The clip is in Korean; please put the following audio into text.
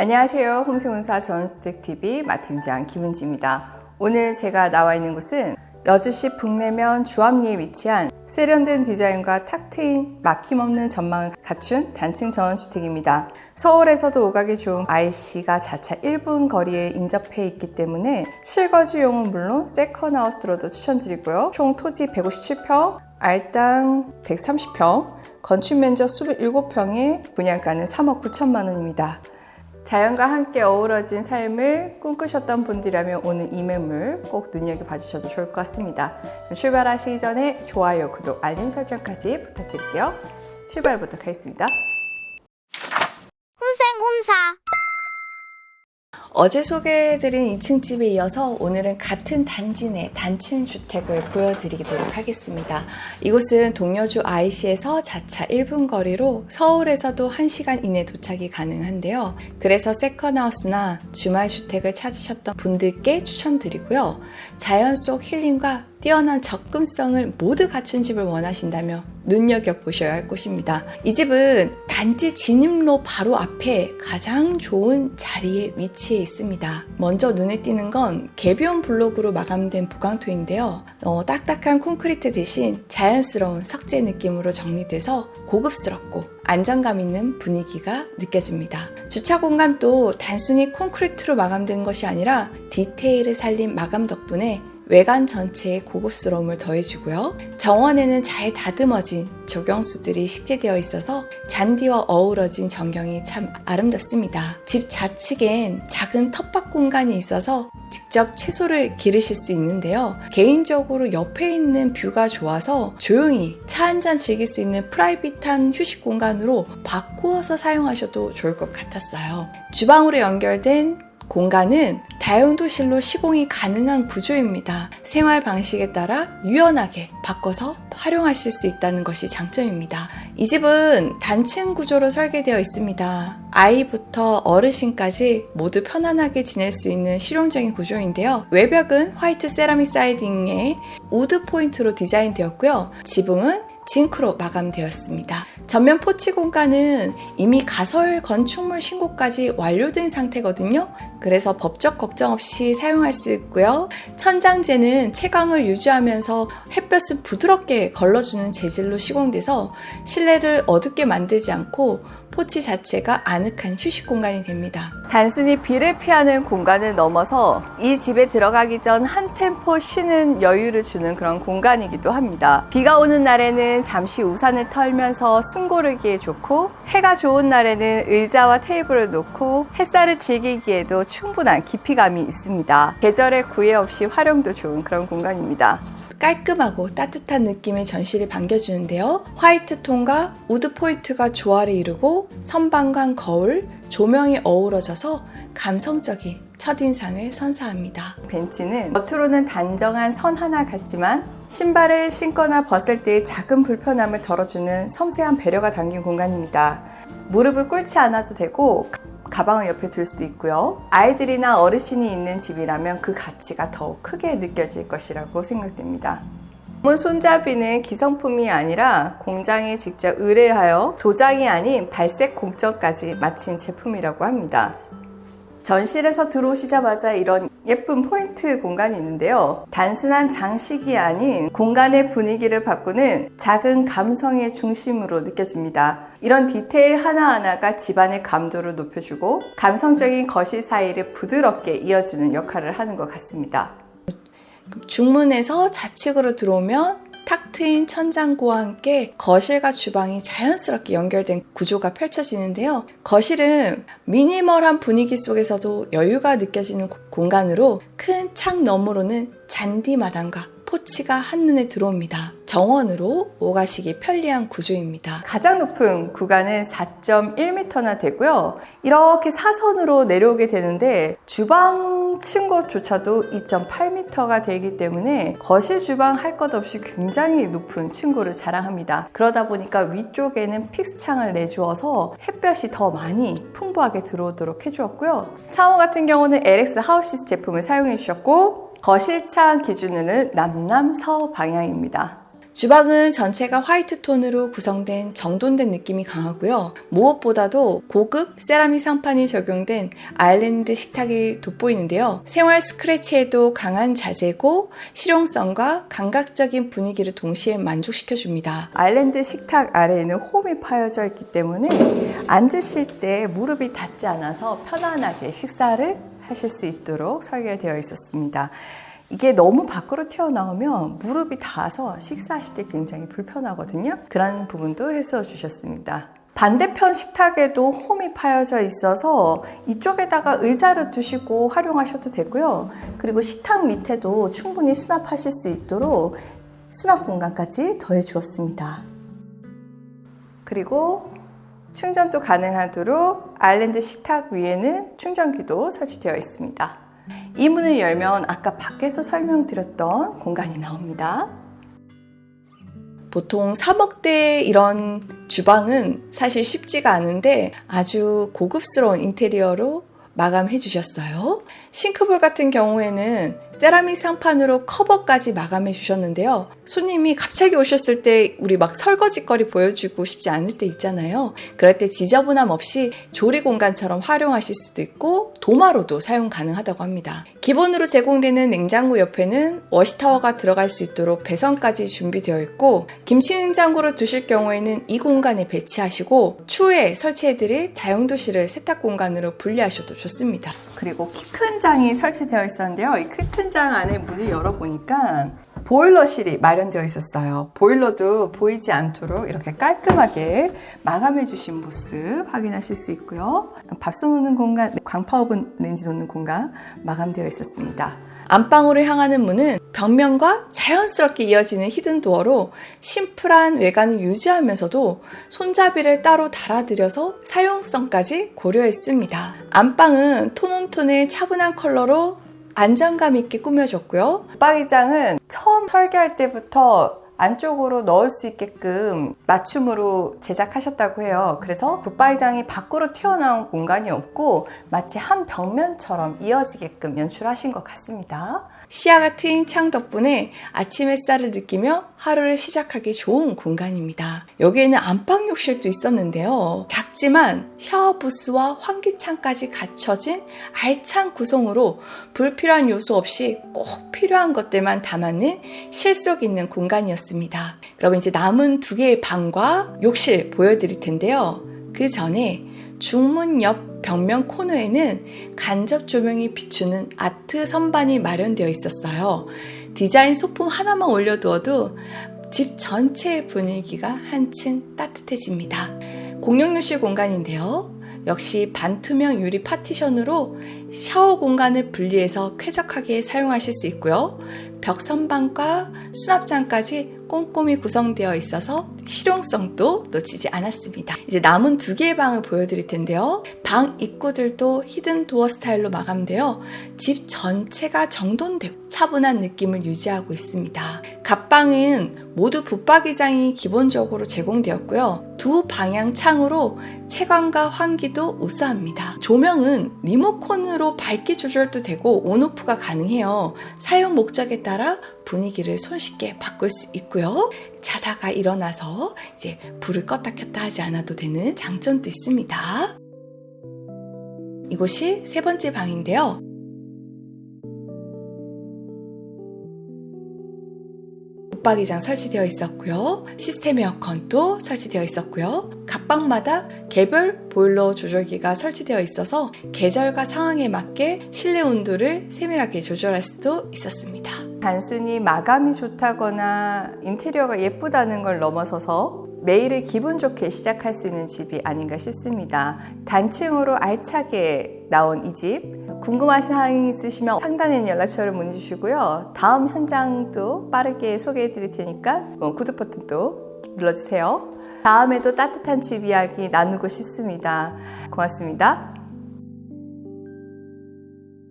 안녕하세요. 홈세운사 전주택TV 마팀장 김은지입니다. 오늘 제가 나와 있는 곳은 여주시 북내면 주암리에 위치한 세련된 디자인과 탁 트인 막힘없는 전망을 갖춘 단층 전원주택입니다. 서울에서도 오가기 좋은 IC가 자차 1분 거리에 인접해 있기 때문에 실거주용은 물론 세컨하우스로도 추천드리고요. 총 토지 157평, 알당 130평, 건축 면적 27평에 분양가는 3억 9천만 원입니다. 자연과 함께 어우러진 삶을 꿈꾸셨던 분들이라면 오늘 이 매물 꼭 눈여겨봐 주셔도 좋을 것 같습니다. 출발하시기 전에 좋아요, 구독, 알림 설정까지 부탁드릴게요. 출발부터 하겠습니다. 어제 소개해드린 2층 집에 이어서 오늘은 같은 단지 내 단층 주택을 보여드리도록 하겠습니다. 이곳은 동여주 IC에서 자차 1분 거리로 서울에서도 1시간 이내 도착이 가능한데요. 그래서 세컨하우스나 주말 주택을 찾으셨던 분들께 추천드리고요. 자연 속 힐링과 뛰어난 접근성을 모두 갖춘 집을 원하신다면 눈여겨보셔야 할 곳입니다. 이 집은 단지 진입로 바로 앞에 가장 좋은 자리에 위치해 있습니다. 먼저 눈에 띄는 건 개비온 블록으로 마감된 보강토인데요. 어, 딱딱한 콘크리트 대신 자연스러운 석재 느낌으로 정리돼서 고급스럽고 안정감 있는 분위기가 느껴집니다. 주차 공간도 단순히 콘크리트로 마감된 것이 아니라 디테일을 살린 마감 덕분에 외관 전체에 고급스러움을 더해주고요. 정원에는 잘 다듬어진 조경수들이 식재되어 있어서 잔디와 어우러진 전경이 참 아름답습니다. 집 좌측엔 작은 텃밭 공간이 있어서 직접 채소를 기르실 수 있는데요. 개인적으로 옆에 있는 뷰가 좋아서 조용히 차 한 잔 즐길 수 있는 프라이빗한 휴식 공간으로 바꾸어서 사용하셔도 좋을 것 같았어요. 주방으로 연결된 공간은 다용도실로 시공이 가능한 구조입니다. 생활 방식에 따라 유연하게 바꿔서 활용하실 수 있다는 것이 장점입니다. 이 집은 단층 구조로 설계되어 있습니다. 아이부터 어르신까지 모두 편안하게 지낼 수 있는 실용적인 구조인데요. 외벽은 화이트 세라믹 사이딩에 우드 포인트로 디자인되었고요. 지붕은 징크로 마감되었습니다. 전면 포치 공간은 이미 가설 건축물 신고까지 완료된 상태거든요. 그래서 법적 걱정 없이 사용할 수 있고요. 천장재는 채광을 유지하면서 햇볕을 부드럽게 걸러주는 재질로 시공돼서 실내를 어둡게 만들지 않고 포치 자체가 아늑한 휴식 공간이 됩니다. 단순히 비를 피하는 공간을 넘어서 이 집에 들어가기 전 한 템포 쉬는 여유를 주는 그런 공간이기도 합니다. 비가 오는 날에는 잠시 우산을 털면서 숨 고르기에 좋고 해가 좋은 날에는 의자와 테이블을 놓고 햇살을 즐기기에도 충분한 깊이감이 있습니다. 계절의 구애 없이 활용도 좋은 그런 공간입니다. 깔끔하고 따뜻한 느낌의 전시를 반겨주는데요. 화이트 톤과 우드 포인트가 조화를 이루고 선반관 거울, 조명이 어우러져서 감성적인 첫인상을 선사합니다. 벤치는 겉으로는 단정한 선 하나 같지만 신발을 신거나 벗을 때의 작은 불편함을 덜어주는 섬세한 배려가 담긴 공간입니다. 무릎을 꿇지 않아도 되고 가방을 옆에 둘 수도 있고요. 아이들이나 어르신이 있는 집이라면 그 가치가 더욱 크게 느껴질 것이라고 생각됩니다. 문 손잡이는 기성품이 아니라 공장에 직접 의뢰하여 도장이 아닌 발색 공정까지 마친 제품이라고 합니다. 전실에서 들어오시자마자 이런 예쁜 포인트 공간이 있는데요. 단순한 장식이 아닌 공간의 분위기를 바꾸는 작은 감성의 중심으로 느껴집니다. 이런 디테일 하나하나가 집안의 감도를 높여주고 감성적인 거실 사이를 부드럽게 이어주는 역할을 하는 것 같습니다. 중문에서 좌측으로 들어오면 탁 트인 천장고와 함께 거실과 주방이 자연스럽게 연결된 구조가 펼쳐지는데요. 거실은 미니멀한 분위기 속에서도 여유가 느껴지는 공간으로 큰 창 너머로는 잔디 마당과 포치가 한눈에 들어옵니다. 정원으로 오가시기 편리한 구조입니다. 가장 높은 구간은 4.1m나 되고요. 이렇게 사선으로 내려오게 되는데 주방 층고조차도 2.8m가 되기 때문에 거실 주방 할 것 없이 굉장히 높은 층고를 자랑합니다. 그러다 보니까 위쪽에는 픽스 창을 내주어서 햇볕이 더 많이 풍부하게 들어오도록 해주었고요. 차원 같은 경우는 LX 하우시스 제품을 사용해 주셨고 거실창 기준으로는 남남서 방향입니다. 주방은 전체가 화이트 톤으로 구성된 정돈된 느낌이 강하고요. 무엇보다도 고급 세라믹 상판이 적용된 아일랜드 식탁이 돋보이는데요. 생활 스크래치에도 강한 자재고 실용성과 감각적인 분위기를 동시에 만족시켜줍니다. 아일랜드 식탁 아래에는 홈이 파여져 있기 때문에 앉으실 때 무릎이 닿지 않아서 편안하게 식사를 하실 수 있도록 설계되어 있었습니다. 이게 너무 밖으로 튀어나오면 무릎이 닿아서 식사하실 때 굉장히 불편하거든요. 그런 부분도 해소해 주셨습니다. 반대편 식탁에도 홈이 파여져 있어서 이쪽에다가 의자를 두시고 활용하셔도 되고요. 그리고 식탁 밑에도 충분히 수납하실 수 있도록 수납 공간까지 더해 주었습니다. 그리고 충전도 가능하도록 아일랜드 식탁 위에는 충전기도 설치되어 있습니다. 이 문을 열면 아까 밖에서 설명드렸던 공간이 나옵니다. 보통 3억대 이런 주방은 사실 쉽지가 않은데 아주 고급스러운 인테리어로 마감해 주셨어요. 싱크볼 같은 경우에는 세라믹 상판으로 커버까지 마감해 주셨는데요. 손님이 갑자기 오셨을 때 우리 막 설거지거리 보여주고 싶지 않을 때 있잖아요. 그럴 때 지저분함 없이 조리 공간처럼 활용하실 수도 있고 도마로도 사용 가능하다고 합니다. 기본으로 제공되는 냉장고 옆에는 워시타워가 들어갈 수 있도록 배선까지 준비되어 있고 김치 냉장고를 두실 경우에는 이 공간에 배치하시고 추후에 설치해드릴 다용도실을 세탁 공간으로 분리하셔도 좋습니다. 그리고 키 큰 장이 설치되어 있었는데요. 이 키 큰 장 안에 문을 열어보니까 보일러실이 마련되어 있었어요. 보일러도 보이지 않도록 이렇게 깔끔하게 마감해 주신 모습 확인하실 수 있고요. 밥솥 놓는 공간, 광파 오븐 렌지 놓는 공간 마감되어 있었습니다. 안방으로 향하는 문은 벽면과 자연스럽게 이어지는 히든 도어로 심플한 외관을 유지하면서도 손잡이를 따로 달아들여서 사용성까지 고려했습니다. 안방은 톤온톤의 차분한 컬러로 안정감 있게 꾸며졌고요. 붙박이장은 처음 설계할 때부터 안쪽으로 넣을 수 있게끔 맞춤으로 제작하셨다고 해요. 그래서 붙박이장이 밖으로 튀어나온 공간이 없고 마치 한 벽면처럼 이어지게끔 연출하신 것 같습니다. 시야가 트인 창 덕분에 아침 햇살을 느끼며 하루를 시작하기 좋은 공간입니다. 여기에는 안방 욕실도 있었는데요. 작지만 샤워 부스와 환기창까지 갖춰진 알찬 구성으로 불필요한 요소 없이 꼭 필요한 것들만 담아낸 실속 있는 공간이었습니다. 그럼 이제 남은 두 개의 방과 욕실 보여드릴 텐데요. 그 전에 중문 옆 벽면 코너에는 간접 조명이 비추는 아트 선반이 마련되어 있었어요. 디자인 소품 하나만 올려두어도 집 전체의 분위기가 한층 따뜻해집니다. 공용욕실 공간인데요. 역시 반투명 유리 파티션으로 샤워 공간을 분리해서 쾌적하게 사용하실 수 있고요. 벽 선반과 수납장까지 꼼꼼히 구성되어 있어서 실용성도 놓치지 않았습니다. 이제 남은 두 개의 방을 보여드릴 텐데요. 방 입구들도 히든 도어 스타일로 마감되어 집 전체가 정돈되고 차분한 느낌을 유지하고 있습니다. 갑방은 모두 붙박이장이 기본적으로 제공되었고요. 두 방향 창으로 채광과 환기도 우수합니다. 조명은 리모컨으로 밝기 조절도 되고 온오프가 가능해요. 사용 목적에 따라 분위기를 손쉽게 바꿀 수 있고요. 자다가 일어나서 이제 불을 껐다 켰다 하지 않아도 되는 장점도 있습니다. 이곳이 세 번째 방인데요. 붙박이장 설치되어 있었고요. 시스템 에어컨도 설치되어 있었고요. 각방마다 개별 보일러 조절기가 설치되어 있어서 계절과 상황에 맞게 실내 온도를 세밀하게 조절할 수도 있었습니다. 단순히 마감이 좋다거나 인테리어가 예쁘다는 걸 넘어서서 매일을 기분 좋게 시작할 수 있는 집이 아닌가 싶습니다. 단층으로 알차게 나온 이 집. 궁금하신 사항이 있으시면 상단에 있는 연락처를 문의 주시고요. 다음 현장도 빠르게 소개해 드릴 테니까 구독 버튼도 눌러주세요. 다음에도 따뜻한 집 이야기 나누고 싶습니다. 고맙습니다.